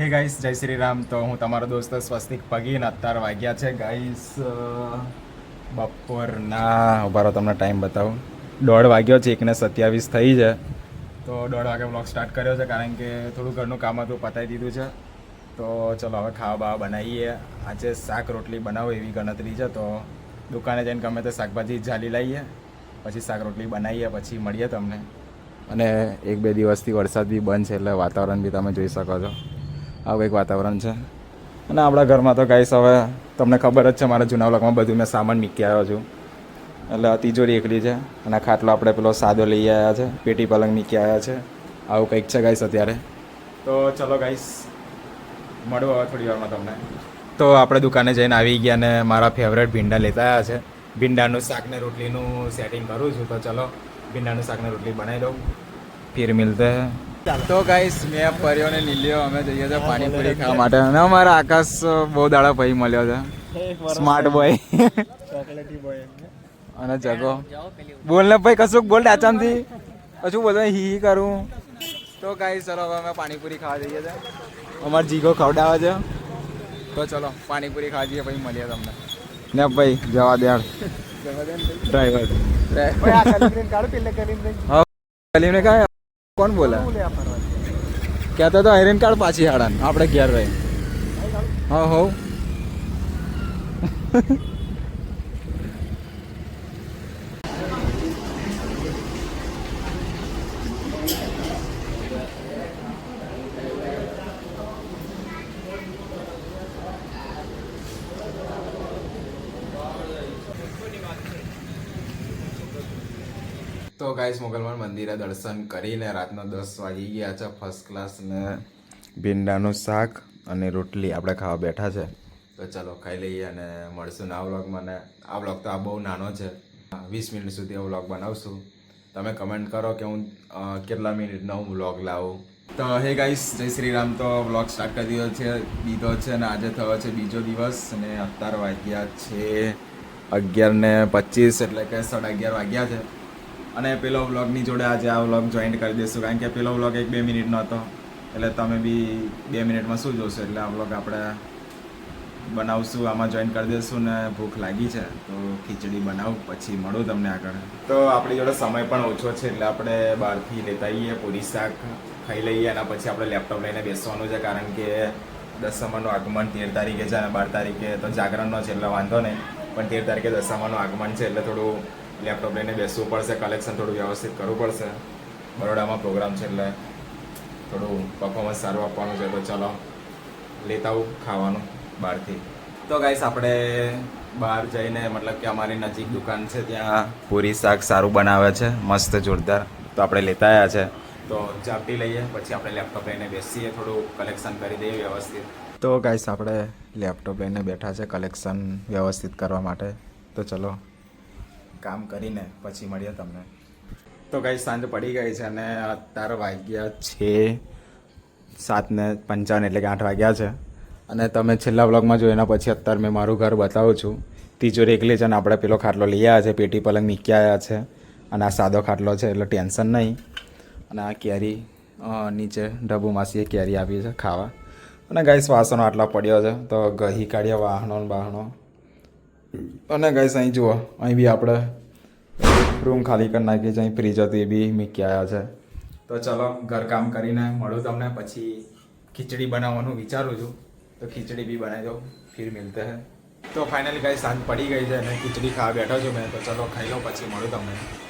હે ગાઈસ જય શ્રી રામ. તો હું તમારો દોસ્ત સ્વસ્તિક પગીન. અત્યારે વાગ્યા છે ગાઈસ બપોરના. ઊભા રહો, તમને ટાઈમ બતાવું. દોઢ વાગ્યો છે, એકને સત્યાવીસ થઈ છે. તો દોઢ વાગે બ્લોગ સ્ટાર્ટ કર્યો છે, કારણ કે થોડું ઘરનું કામ હતું પતાવી દીધું છે. તો ચલો, હવે ખાવા બાવા બનાવીએ. આજે શાક રોટલી બનાવો એવી ગણતરી છે, તો દુકાને જઈને ગમે તે શાકભાજી ઝાલી લાવીએ, પછી શાક રોટલી બનાવીએ, પછી મળીએ તમને. અને એક બે દિવસથી વરસાદ બી બંધ છે, એટલે વાતાવરણ બી તમે જોઈ શકો છો. આવું એક વાતાવરણ છે. અને આપણા ઘરમાં તો ગાઈસ હવે તમને ખબર જ છે, મારા જૂના વ્લોગમાં બધું મેં સામાન મીકી આવ્યો છું. એટલે તિજોરી એકલી છે અને ખાટલો આપણે પેલો સાદો લઈ આવ્યા છે, પેટી પલંગ મીકી આવ્યા છે. આવું કંઈક છે ગાઈસ અત્યારે. તો ચલો ગાઈસ મળો હવે થોડી વારમાં તમને. તો આપણે દુકાને જઈને આવી ગયા અને મારા ફેવરેટ ભીંડા લેતા આવ્યા છે. ભીંડાનું શાક ને રોટલીનું સેટિંગ કરું છું, તો ચલો ભીંડાનું શાક ને રોટલી બનાવી દઉં. ફીર મિલતે. તો ગાઈસ મેં પર્યો ને લીલીઓ અમે જઈએ છીએ પાણીપુરી ખાવા માટે. અને અમારા આકાશ બહુ દાડા ભાઈ મળ્યો છે. સ્માર્ટ બોય અને જગો. બોલ ને ભાઈ કશું બોલ ડાચામથી કશું બધું હી હી કરું. તો ગાઈસ ચલો હવે અમે પાણીપુરી ખાવા જઈએ છીએ. અમાર જીગો ખવડાવે છે. તો ચલો પાણીપુરી ખાવા જઈએ પછી મળીએ તમને. ને ભાઈ જવા દે ડ્રાઈવર હા કરીને કાંઈ કોણ બોલે? કહેતો તો આયરન કાર્ડ પાછી હાડાન. આપણે ઘેર રહી હા હો તો ગાઈસ મોગલમાન મંદિરે દર્શન કરીને રાતના દસ વાગી ગયા છે ફર્સ્ટ ક્લાસ ને ભીંડાનું શાક અને રોટલી આપણે ખાવા બેઠા છે. તો ચલો ખાઈ લઈએ અને મળશું આ વ્લોગમાં ને આ વ્લોગ તો આ બહુ નાનો છે. વીસ મિનિટ સુધી આ વ્લોગ બનાવશું. તમે કમેન્ટ કરો કે હું કેટલા મિનિટનો હું વ્લોગ લાવું. તો હે ગાઈસ જય શ્રી રામ તો વ્લોગ સ્ટાર્ટ કરી દીધો છે દીધો છે અને આજે થયો છે બીજો દિવસ અને અત્યાર વાગ્યા છે અગિયાર ને પચીસ એટલે કે સાડા અગિયાર વાગ્યા છે. અને પેલો વ્લોગની જોડે આજે આ વ્લોગ જોઈન્ટ કરી દઈશું. કારણ કે પેલો વ્લોગ એક બે મિનિટનો હતો. એટલે તમે બી બે મિનિટમાં શું જોશો? એટલે આ વ્લોગ આપણે બનાવશું, આમાં જોઈન કરી દઈશું ને ભૂખ લાગી છે. તો ખીચડી બનાવું, પછી મળું તમને આગળ. તો આપણી જોડે સમય પણ ઓછો છે, એટલે આપણે બહારથી લેતા આવીએ, પૂરી શાક ખાઈ લઈએ અને પછી આપણે લેપટોપ લઈને બેસવાનું છે. કારણ કે દસમાનું આગમન તેર તારીખે છે અને બાર તારીખે તો જાગરણનો છે, એટલે વાંધો નહીં. પણ તેર તારીખે દસમાનું આગમન છે, એટલે થોડું લેપટોપ લઈને બેસવું પડશે, કલેક્શન થોડું વ્યવસ્થિત કરવું પડશે. બરોડામાં પ્રોગ્રામ છે એટલે થોડું પરફોર્મન્સ સારું આપવાનું છે, તો ચલો, લેતા આવું ખાવાનું બહારથી. તો ગાઈસ આપણે બહાર જઈને મતલબ કે અમારી નજીક દુકાન છે, ત્યાં પૂરી શાક સારું બનાવે છે, મસ્ત જોરદાર. તો આપણે લેતા આવ્યા છે. તો ચાપટી લઈએ, પછી આપણે લેપટોપ લઈને બેસીએ, થોડું કલેક્શન કરી દઈએ વ્યવસ્થિત. તો ગાઈસ આપણે લેપટોપ લઈને બેઠા છે કલેક્શન વ્યવસ્થિત કરવા માટે. તો ચલો કામ કરીને પછી મળીએ તમને. તો ગાઈસ સાંજ પડી ગઈ છે અને અત્યારે વાગ્યા છે સાત ને પંચાવન એટલે કે આઠ વાગ્યા છે. અને તમે છેલ્લા વ્લોગમાં જો એના પછી અત્યારે મેં મારું ઘર બતાવું છું. તિજોરી એકલી છે અને આપણે પેલો ખાટલો લઈ આવ્યા છે, પેટી પલંગ મૂકી આવ્યા છે. અને આ સાદો ખાટલો છે, એટલે ટેન્શન નહીં. અને આ કેરી નીચે ડબ્બુ માસીએ કેરી આપી છે ખાવા. અને ગાઈસ વાસણો આટલા પડ્યો છે. તો ગહી કાઢ્યા, વાહણો ને બાહણો. અને ગાઈસ અહીં જુઓ, અહીં બી આપણે રૂમ ખાલી કરી નાખીએ છીએ. ફ્રીજ હતી, એ બી મૂકી આવ્યા છે. તો ચલો, ઘરકામ કરીને મળું તમને. પછી ખીચડી બનાવવાનું વિચારું છું. તો ખીચડી બી બનાવી દો ફિર મિલતે હે. તો ફાઇનલી ગાઈ સાંજ પડી ગઈ છે અને ખીચડી ખાવા બેઠો છું મેં. તો ચલો, ખાઈ લો, પછી મળું તમને.